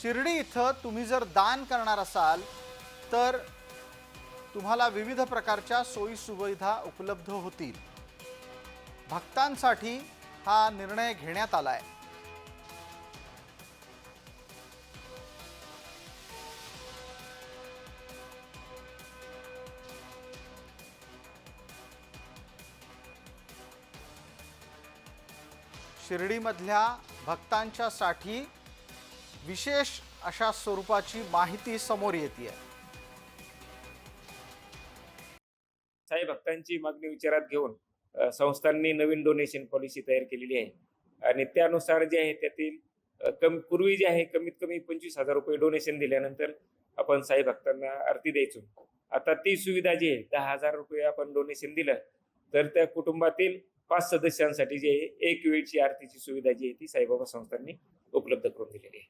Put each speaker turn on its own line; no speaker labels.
शिर्डी इथं तुम्ही जर दान करणार असाल तर तुम्हाला विविध प्रकारच्या सोयी सुविधा उपलब्ध होतील. भक्तांसाठी हा निर्णय घेण्यात आला आहे शिर्डीमधल्या भक्तांच्यासाठी विशेष अशा स्वरूपाची माहिती समोर येते
साई भक्तांची मागणी विचारात घेऊन संस्थांनी नवीन डोनेशन पॉलिसी तयार केलेली आहे. आणि त्यानुसार जे आहे त्यातील कम कमी पूर्वी जे आहे कमीत कमी पंचवीस हजार रुपये डोनेशन दिल्यानंतर आपण साई भक्तांना आरती द्यायचो. आता ती सुविधा जी आहे दहा हजार रुपये आपण डोनेशन दिलं तर त्या कुटुंबातील पाच सदस्यांसाठी जे आहे एक वेळची आरतीची सुविधा जी आहे ती साईबाबा संस्थांनी उपलब्ध करून दिलेली आहे.